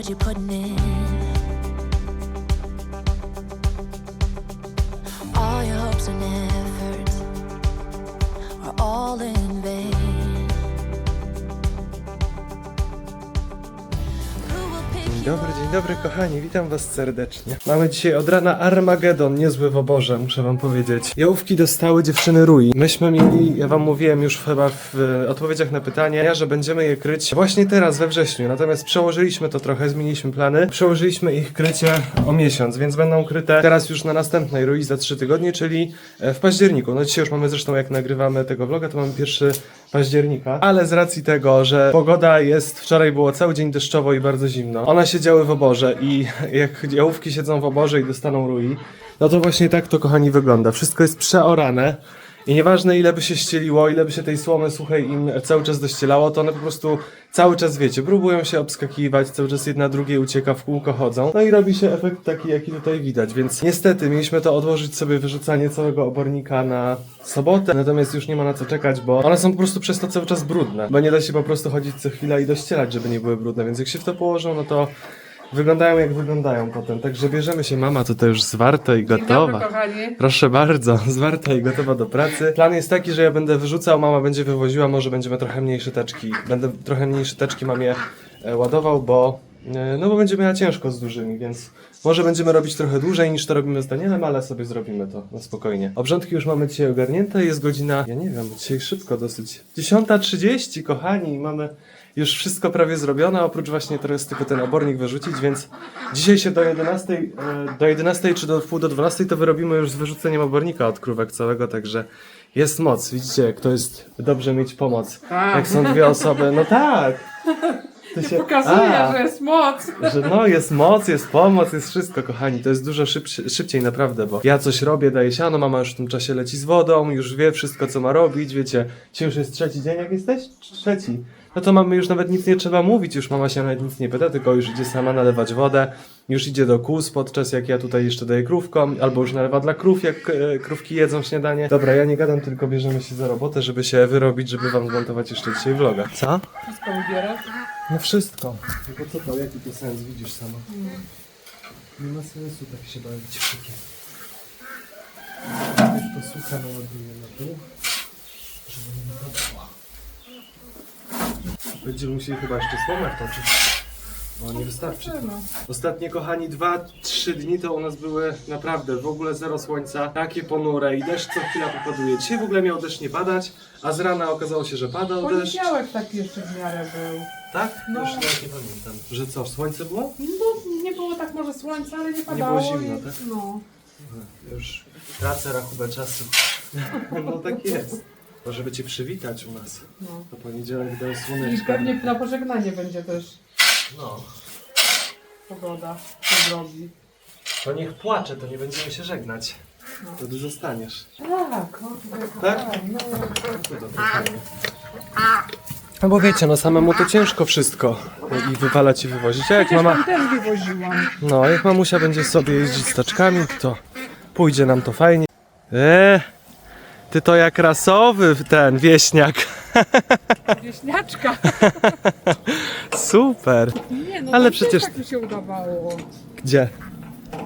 what you're putting in. Dzień dobry, kochani, witam was serdecznie. Mamy dzisiaj od rana Armagedon, niezły w oborze, muszę wam powiedzieć. Jałówki dostały dziewczyny Rui. Myśmy mieli, ja wam mówiłem już chyba w e, odpowiedziach na pytania, że będziemy je kryć właśnie teraz, we wrześniu. Natomiast przełożyliśmy to trochę, zmieniliśmy plany. Przełożyliśmy ich krycie o miesiąc, więc będą kryte teraz już na następnej Rui za 3 tygodnie, czyli e, w październiku. No dzisiaj już mamy zresztą, jak nagrywamy tego vloga, to mamy pierwszy października. Ale z racji tego, że pogoda jest, wczoraj było cały dzień deszczowo i bardzo zimno, one siedziały w oborze i jak jałówki siedzą w oborze i dostaną rui, no to właśnie tak to kochani wygląda. Wszystko jest przeorane. I nieważne ile by się ścieliło, ile by się tej słomy suchej im cały czas dościelało, to one po prostu cały czas, wiecie, próbują się obskakiwać, cały czas jedna drugiej ucieka, w kółko chodzą. No i robi się efekt taki, jaki tutaj widać, więc niestety mieliśmy to odłożyć sobie wyrzucanie całego obornika na sobotę, natomiast już nie ma na co czekać, bo one są po prostu przez to cały czas brudne, bo nie da się po prostu chodzić co chwila i dościelać, żeby nie były brudne, więc jak się w to położą, no to wyglądają jak wyglądają potem. Także bierzemy się, mama tutaj już zwarta i gotowa. Dobry, kochani. Proszę bardzo, zwarta i gotowa do pracy. Plan jest taki, że ja będę wyrzucał, mama będzie wywoziła, może będziemy trochę mniejsze teczki. Będę trochę mniejsze teczki mamie e, ładował, bo e, no bo będzie miała ciężko z dużymi, więc może będziemy robić trochę dłużej niż to robimy z Danielem, ale sobie zrobimy to na spokojnie. Obrządki już mamy dzisiaj ogarnięte, jest godzina, ja nie wiem, dzisiaj szybko dosyć. 10.30, kochani, mamy już wszystko prawie zrobione, oprócz właśnie teraz tylko ten obornik wyrzucić, więc dzisiaj się do 11, e, do 11 czy do wpół do 12 to wyrobimy już z wyrzuceniem obornika od krówek całego, także jest moc. Widzicie, jak to jest dobrze mieć pomoc. Tak. Jak są dwie osoby, no tak. To się Pokazuje, A, że jest moc. że no jest moc, jest pomoc, jest wszystko, kochani. To jest dużo szybciej, szybciej naprawdę, bo ja coś robię, daję siano, mama już w tym czasie leci z wodą, już wie wszystko, co ma robić, wiecie. Dzisiaj już jest trzeci dzień, jak jesteś? Trzeci. No to mamy już nawet nic nie trzeba mówić, już mama się nawet nic nie pyta, tylko już idzie sama nalewać wodę, już idzie do kóz, podczas jak ja tutaj jeszcze daję krówkom, albo już nalewa dla krów, jak e, krówki jedzą śniadanie. Dobra, ja nie gadam, tylko bierzemy się za robotę, żeby się wyrobić, żeby wam zmontować jeszcze dzisiaj vloga. Co? Wszystko ubierasz. No wszystko. Tylko co to, jaki to sens, widzisz sama. Nie ma sensu tak się bawić w takie. Już to sucha naładuję na dół, żeby nie wypadła. Będziemy musieli chyba jeszcze słomę toczyć. Bo nie wystarczy. Ostatnie, kochani, dwa, trzy dni to u nas były naprawdę w ogóle zero słońca, takie ponure i deszcz co chwila popaduje. Dzisiaj w ogóle miał deszcz nie padać, a z rana okazało się, że padał deszcz. Poniedziałek taki jeszcze w miarę był. Tak? No. Już nawet nie pamiętam. Że co, słońce było? No, nie było tak może słońca, ale nie padało. było zimno, i- tak? No. Już tracę rachubę czasu. No tak jest. To żeby cię przywitać u nas. no. To poniedziałek do I słoneczka. pewnie na pożegnanie będzie też No. pogoda się zrobi. To niech płacze, to nie będziemy się żegnać. No. To ty zostaniesz. Tak, o, Tak? no. To dobrze, fajnie. No bo wiecie, no samemu to ciężko wszystko i wywalać i wywozić. A jak Przecież mama, tam też wywoziłam. no jak mamusia będzie sobie jeździć z taczkami, to pójdzie nam to fajnie. Eee, ty to jak rasowy ten wieśniak. Wieśniaczka. Super. Nie no, Ale tam przecież- też tak mi się udawało. Gdzie?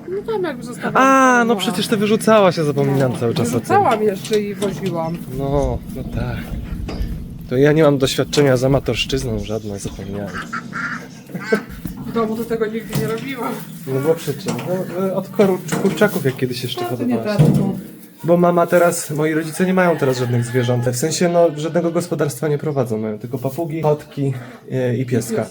No tam jak zostawiam. A, no przecież ty wyrzucałaś, ja zapominam cały czas o tym. Wyrzucałam jeszcze i woziłam. No, no tak. To ja nie mam doświadczenia z amatorszczyzną żadną, zapomniałem. W domu to tego nigdy nie robiłam. No bo przy czym? No, e, od koru- kurczaków jak kiedyś jeszcze No, to nie. Bo mama teraz, moi rodzice nie mają teraz żadnych zwierząt. W sensie, no, żadnego gospodarstwa nie prowadzą. Mają tylko papugi, kotki e, i pieska.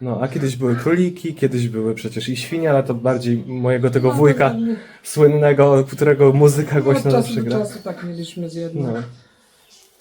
No, a kiedyś były króliki, kiedyś były przecież i świnie, ale to bardziej mojego tego wujka słynnego, którego muzyka No, od głośno czasu zawsze do gra. czasu tak mieliśmy z jedną. No.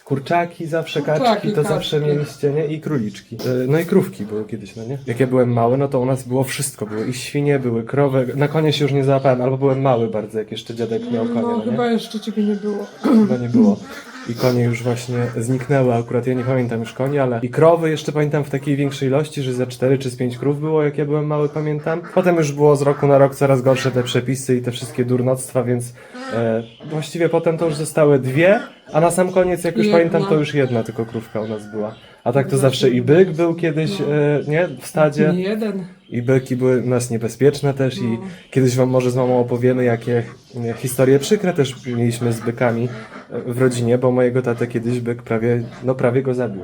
Kurczaki zawsze, Kurczaki, kaczki, to kaczki. zawsze mieliście, nie? I króliczki. E, No i krówki były kiedyś, no nie? Jak ja byłem mały, no to u nas było wszystko. Były i świnie, były krowy. Na konie się już nie załapałem, albo byłem mały bardzo, jak jeszcze dziadek miał konie, No, no nie? chyba jeszcze ciebie nie było. Chyba nie było. I konie już właśnie zniknęły akurat, ja nie pamiętam już koni, ale i krowy jeszcze pamiętam w takiej większej ilości, że za 4 czy z 5 krów było, jak ja byłem mały, pamiętam. Potem już było z roku na rok coraz gorsze te przepisy i te wszystkie durnoctwa, więc e, właściwie potem to już zostały dwie, a na sam koniec, jak już Jedna. pamiętam, to już jedna tylko krówka u nas była. A tak to zawsze i byk był kiedyś, e, nie? W stadzie. Nie jeden. I byki były u nas niebezpieczne też i No. kiedyś wam może z mamą opowiemy, jakie e, historie przykre też mieliśmy z bykami e, w rodzinie, bo mojego tatę kiedyś byk prawie, no prawie go zabił.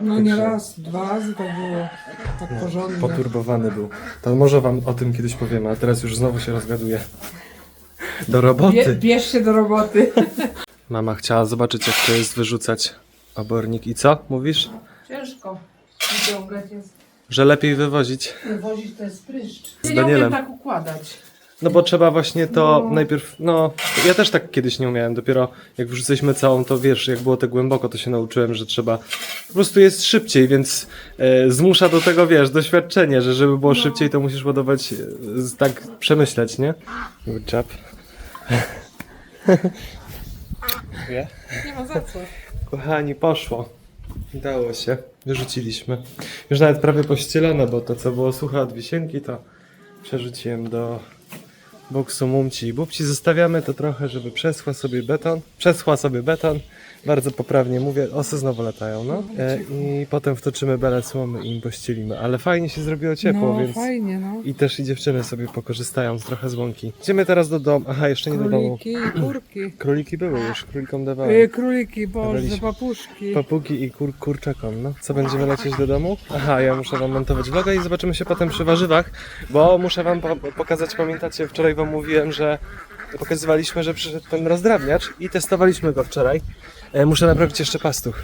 No nie raz, dwa razy tak było. Tak porządnie. Poturbowany był. To może wam o tym kiedyś powiemy, a teraz już znowu się rozgaduję. Do roboty. Bie, bierz się do roboty. Mama chciała zobaczyć, jak to jest wyrzucać obornik. I co? Mówisz? Ciężko. Wyciągać jest. Że lepiej wywozić. Wozić to jest pryszcz. Z nie umiem Danielem. tak układać. No bo trzeba właśnie to No. najpierw, no ja też tak kiedyś nie umiałem, dopiero jak wrzuciliśmy całą, to wiesz, jak było to głęboko, to się nauczyłem, że trzeba, po prostu jest szybciej, więc e, zmusza do tego, wiesz, doświadczenie, że żeby było szybciej, to musisz ładować, e, z- tak przemyśleć, nie? Good job. Nie? Nie ma za co. Kochani, poszło. Udało się. Wyrzuciliśmy. Już nawet prawie pościelone, bo to co było suche od wisienki, to przerzuciłem do boksu mumci i bubci. Zostawiamy to trochę, żeby przeschła sobie beton. Przeschła sobie beton. Bardzo poprawnie mówię. Osy znowu latają, no. E, I potem wtoczymy belę słomy i im pościelimy. Ale fajnie się zrobiło ciepło, no więc... fajnie, no. I też i dziewczyny sobie pokorzystają z trochę z łąki. Idziemy teraz do domu. Aha, jeszcze nie do domu. Króliki i kurki. Króliki były już, królikom dawałem. Y, króliki, boże, Dawaliśmy. papuszki. Papugi i kur, kurczakom, no. Co, będziemy lecieć do domu? Aha, ja muszę wam montować vloga i zobaczymy się potem przy warzywach, bo muszę wam po pokazać, pamiętacie, wczoraj mówiłem, że pokazywaliśmy, że przyszedł ten rozdrabniacz i testowaliśmy go wczoraj. E, muszę naprawić jeszcze pastuch.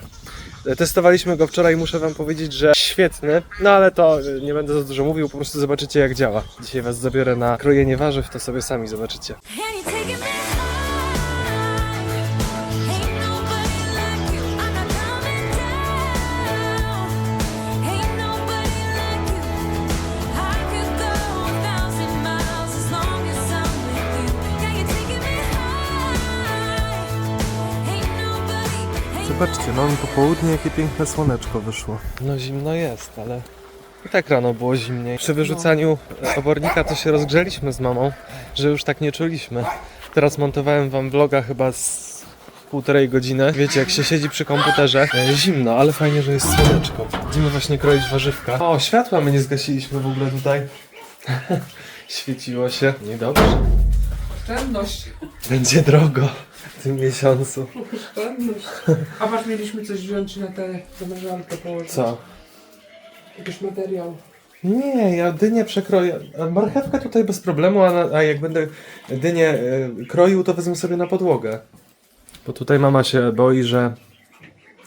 E, Testowaliśmy go wczoraj, muszę wam powiedzieć, że świetny, no ale to e, nie będę za dużo mówił, po prostu zobaczycie jak działa. Dzisiaj was zabiorę na krojenie warzyw, to sobie sami zobaczycie. Zobaczcie, mamy popołudnie, jakie piękne słoneczko wyszło. No zimno jest, ale i tak rano było zimniej. Przy wyrzucaniu obornika to się rozgrzeliśmy z mamą, że już tak nie czuliśmy. Teraz montowałem wam vloga chyba z półtorej godziny. Wiecie, jak się siedzi przy komputerze, e, zimno, ale fajnie, że jest słoneczko. Idziemy właśnie kroić warzywka. O, światła my nie zgasiliśmy w ogóle tutaj. Świeciło się. Niedobrze. Oszczędność. Będzie drogo w tym miesiącu. Oszczędność. A masz mieliśmy coś wziąć na tę zamrażarkę położyć? Co? Jakiś materiał. Nie, ja dynię przekroję. Marchewkę tutaj bez problemu, a, a jak będę dynię e, kroił, to wezmę sobie na podłogę. Bo tutaj mama się boi, że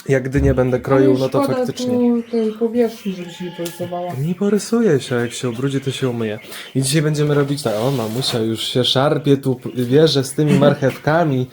jak dynię będę kroił, no to faktycznie. Tu tej powierzchni, żeby się nie porysowała. Nie porysuje się, jak się ubrudzi, to się umyje. I dzisiaj będziemy robić tak, o mamusia już się szarpie tu, wierzę z tymi marchewkami.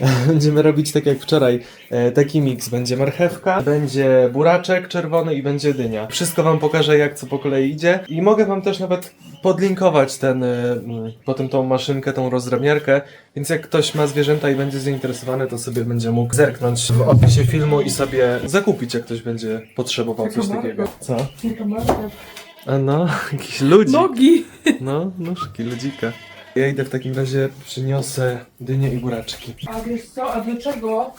Będziemy robić tak jak wczoraj, e, taki miks. Będzie marchewka, będzie buraczek czerwony i będzie dynia. Wszystko wam pokażę jak co po kolei idzie i mogę wam też nawet podlinkować ten, e, mm, potem tą maszynkę, tą rozdrabniarkę, więc jak ktoś ma zwierzęta i będzie zainteresowany, to sobie będzie mógł zerknąć w opisie filmu i sobie zakupić, jak ktoś będzie potrzebował coś takiego. Co? A no, jakiś ludzik. Nogi! No, nóżki, ludzika. Ja idę w takim razie, przyniosę dynie i buraczki. A wiesz co, a dlaczego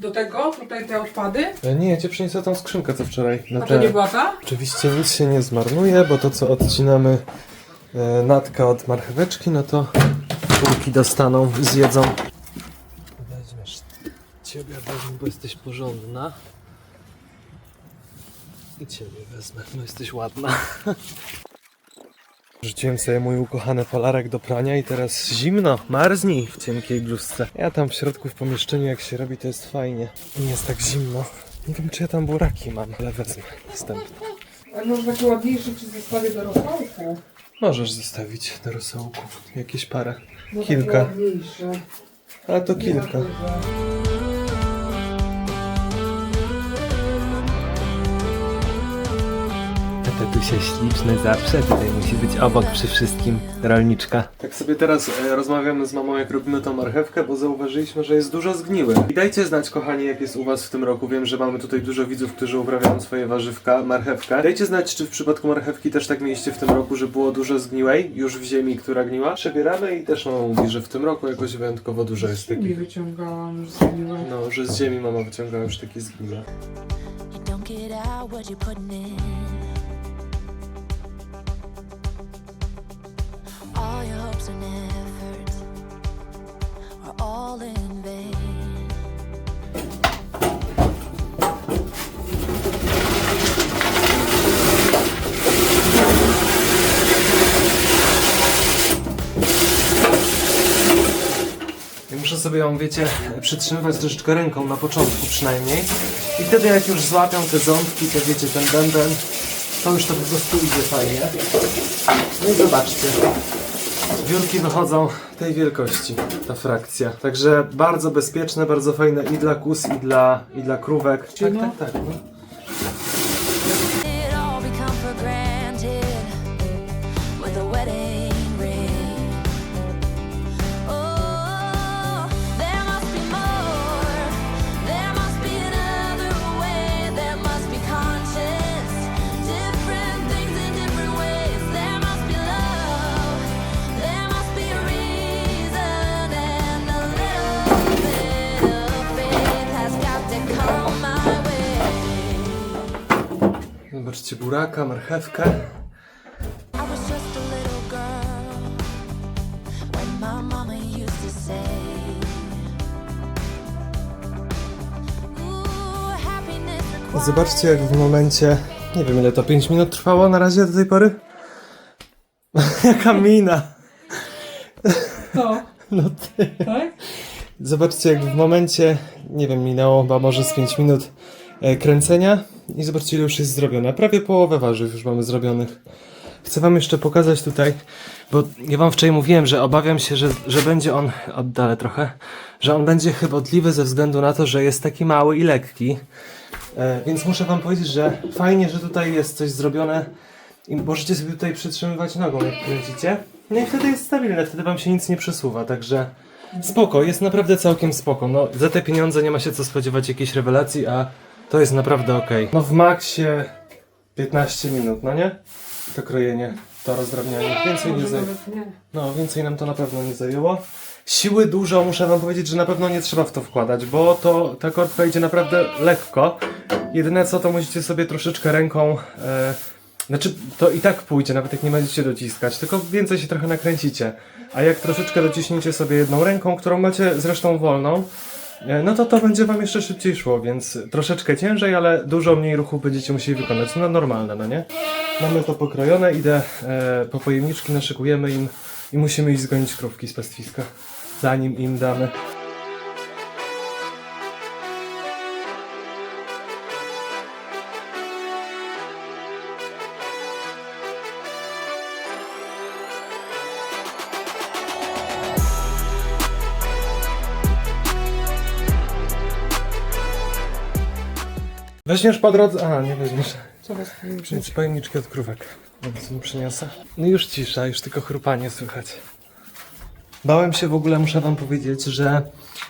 do tego, tutaj te odpady? E, Nie, ja cię przyniosę tą skrzynkę co wczoraj. Na A to nie była ta? Oczywiście nic się nie zmarnuje, bo to co odcinamy e, natka od marcheweczki, no to kurki dostaną, zjedzą. Weźmiesz ciebie wezmę, bo jesteś porządna. I ciebie wezmę, bo jesteś ładna. Rzuciłem sobie mój ukochany polarek do prania i teraz zimno, marznij w cienkiej bluzce. Ja tam w środku w pomieszczeniu jak się robi to jest fajnie. Nie jest tak zimno. Nie wiem czy ja tam buraki mam, ale wezmę następny. A może taki ładniejszy ci zostawię do rosołku? Możesz zostawić do rosołku jakieś parę. No Kilka. Takie ładniejsze. Ale to kilka. Tatusia śliczny zawsze, tutaj musi być obok przy wszystkim rolniczka. Tak sobie teraz e, rozmawiamy z mamą, jak robimy tą marchewkę, bo zauważyliśmy, że jest dużo zgniły. I dajcie znać, kochani, jak jest u was w tym roku. Wiem, że mamy tutaj dużo widzów, którzy uprawiają swoje warzywka, marchewkę. Dajcie znać, czy w przypadku marchewki też tak mieliście w tym roku, że było dużo zgniłej, już w ziemi, która gniła. Przebieramy i też mama mówi, że w tym roku jakoś wyjątkowo dużo jest Nie takich. wyciągałam już z niego. No, że z ziemi mama wyciągała już takie zgniłe. You don't get out what you're putting in. All your hopes and efforts are all in muszę sobie ją, wiecie, przytrzymywać troszeczkę ręką na początku przynajmniej. I wtedy jak już złapią te ząbki, to wiecie, ten bęben, to już to po prostu idzie fajnie. No i zobaczcie. Wiórki wychodzą tej wielkości, ta frakcja. Także bardzo bezpieczne, bardzo fajne i dla kus, i dla, i dla krówek. Tak, no. tak, tak. No. Ooh, happiness requires Zobaczcie jak w momencie, nie wiem ile to 5 minut trwało na razie do tej pory. Jaka mina. To, No ty. tak? Zobaczcie jak w momencie, nie wiem, minęło chyba może z 5 minut kręcenia i zobaczcie ile już jest zrobione. Prawie połowę warzyw już mamy zrobionych. Chcę wam jeszcze pokazać tutaj, bo ja wam wczoraj mówiłem, że obawiam się, że, że będzie on, oddalę trochę, że on będzie chybotliwy ze względu na to, że jest taki mały i lekki. E, więc muszę wam powiedzieć, że fajnie, że tutaj jest coś zrobione i możecie sobie tutaj przytrzymywać nogą, jak kręcicie. No i wtedy jest stabilne, wtedy wam się nic nie przesuwa, także spoko, jest naprawdę całkiem spoko. No, za te pieniądze nie ma się co spodziewać jakiejś rewelacji, a to jest naprawdę ok. No w maksie 15 minut, no nie? To krojenie, to rozdrabnianie. Więcej nie zajęło. No, więcej nam to na pewno nie zajęło. Siły dużo, muszę wam powiedzieć, że na pewno nie trzeba w to wkładać, bo to ta korbka idzie naprawdę lekko. Jedyne co, to musicie sobie troszeczkę ręką, e, znaczy to i tak pójdzie, nawet jak nie będziecie dociskać, tylko więcej się trochę nakręcicie. A jak troszeczkę dociśniecie sobie jedną ręką, którą macie zresztą wolną, no to to będzie wam jeszcze szybciej szło, więc troszeczkę ciężej, ale dużo mniej ruchów będziecie musieli wykonać. No normalne, no nie? Mamy to pokrojone, idę e, po pojemniczki, naszykujemy im i musimy iść zgonić krówki z pastwiska, zanim im damy. Weźmiesz po drodze... A, nie weźmiesz. Zaraz Przynieść pojemniczki od krówek. Więc mi przyniosę. No już cisza, już tylko chrupanie słychać. Bałem się w ogóle, muszę wam powiedzieć, że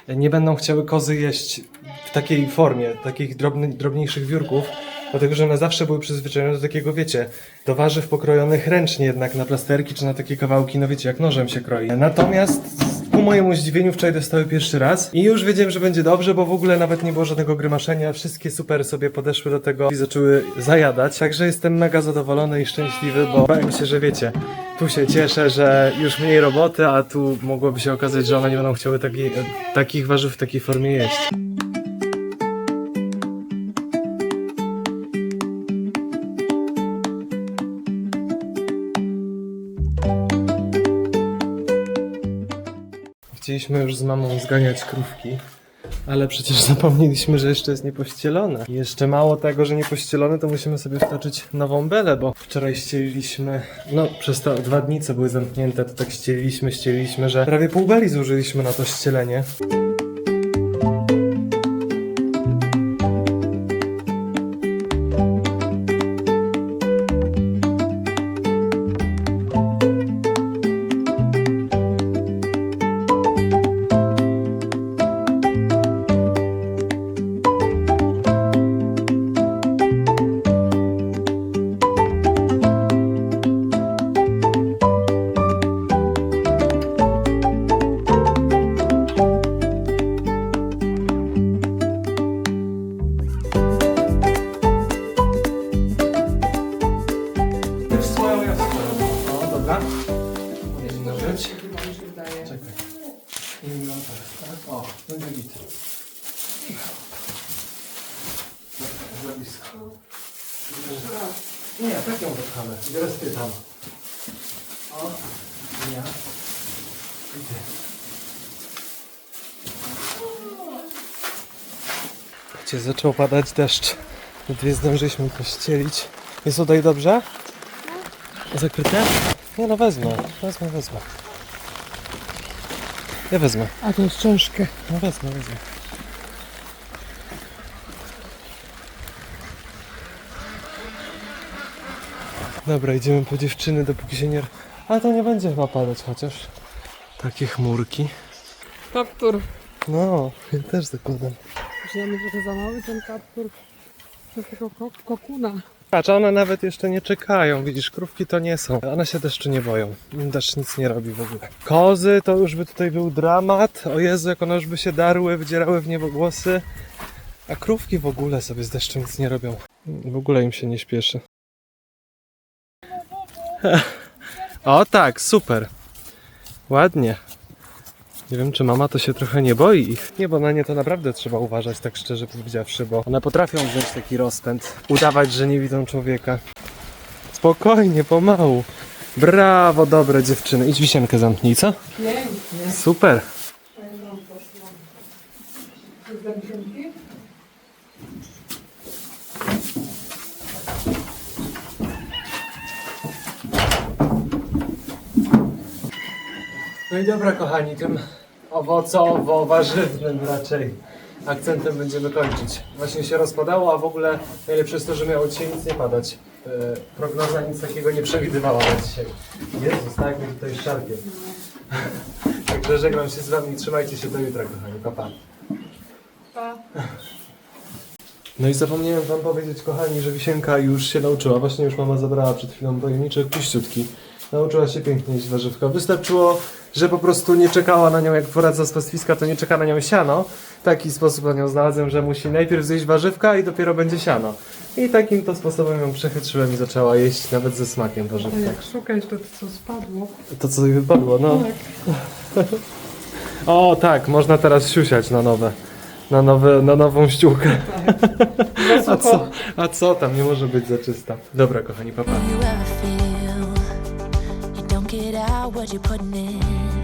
nie będą chciały kozy jeść w takiej formie, takich drobny, drobniejszych wiórków, dlatego że one zawsze były przyzwyczajone do takiego, wiecie, do warzyw pokrojonych ręcznie jednak na plasterki czy na takie kawałki, no wiecie, jak nożem się kroi. Natomiast mojemu zdziwieniu wczoraj dostały pierwszy raz i już wiedziałem, że będzie dobrze, bo w ogóle nawet nie było żadnego grymaszenia, wszystkie super sobie podeszły do tego i zaczęły zajadać, także jestem mega zadowolony i szczęśliwy, bo bałem się, że wiecie, tu się cieszę, że już mniej roboty, a tu mogłoby się okazać, że one nie będą chciały takiej, takich warzyw w takiej formie jeść. Chcieliśmy już z mamą zganiać krówki, ale przecież zapomnieliśmy, że jeszcze jest niepościelone. I jeszcze mało tego, że niepościelone, to musimy sobie wtoczyć nową belę, bo wczoraj ścieliliśmy, no przez te dwa dni, co były zamknięte, to tak ścieliliśmy, ścieliliśmy, że prawie pół beli zużyliśmy na to ścielenie. Będzie git. Za blisko. Nie, tak ją wypchamy. Teraz ty tam. O, ja. I ty. Gdzie zaczął padać deszcz. Dwie zdążyliśmy pościelić. Jest tutaj dobrze? Tak. Zakryte? Nie no wezmę, wezmę, wezmę. Ja wezmę, A to jest ciężkie. no wezmę, wezmę. Dobra, idziemy po dziewczyny, dopóki się nie... Ale to nie będzie chyba padać chociaż. Takie chmurki. Kaptur. No, ja też zakładam. Myślałem, że to za mały ten kaptur. To tego kok kokuna. Patrz, one nawet jeszcze nie czekają, widzisz, krówki to nie są. One się deszczu nie boją. Deszcz nic nie robi w ogóle. Kozy to już by tutaj był dramat. O Jezu, jak one już by się darły, wydzierały w niebo głosy. A krówki w ogóle sobie z deszczem nic nie robią. W ogóle im się nie śpieszy. O tak, super. Ładnie. Nie wiem, czy mama to się trochę nie boi ich. Nie, bo na nie to naprawdę trzeba uważać, tak szczerze powiedziawszy, bo one potrafią wziąć taki rozpęd, udawać, że nie widzą człowieka. Spokojnie, pomału. Brawo, dobre dziewczyny. Idź wisienkę zamknij, co? Pięknie. Super. No i dobra, kochani, tym owocowo-warzywnym raczej akcentem będziemy kończyć. Właśnie się rozpadało, a w ogóle najlepsze jest to, że miało dzisiaj nic nie padać. E, prognoza nic takiego nie przewidywała na dzisiaj. Jezus, tak mi tutaj szarpie. Także żegnam się z wami, trzymajcie się do jutra, kochani, pa pa. Pa. No i zapomniałem wam powiedzieć, kochani, że Wisienka już się nauczyła. Właśnie już mama zabrała przed chwilą pojemniczek puściutki. Nauczyła się pięknie jeść warzywka. Wystarczyło, że po prostu nie czekała na nią, jak wraca z pastwiska, to nie czeka na nią siano. Taki sposób na nią znalazłem, że musi najpierw zjeść warzywka i dopiero będzie siano. I takim to sposobem ją przechytrzyłem i zaczęła jeść nawet ze smakiem warzywka. jak szukać to, co spadło. To co jej wypadło, no. Tak. O tak, można teraz siusiać na nowe. Na, nowe, na nową ściółkę. A co, a co tam, nie może być za czysta. Dobra, kochani, papa. you ever feel what you're putting in?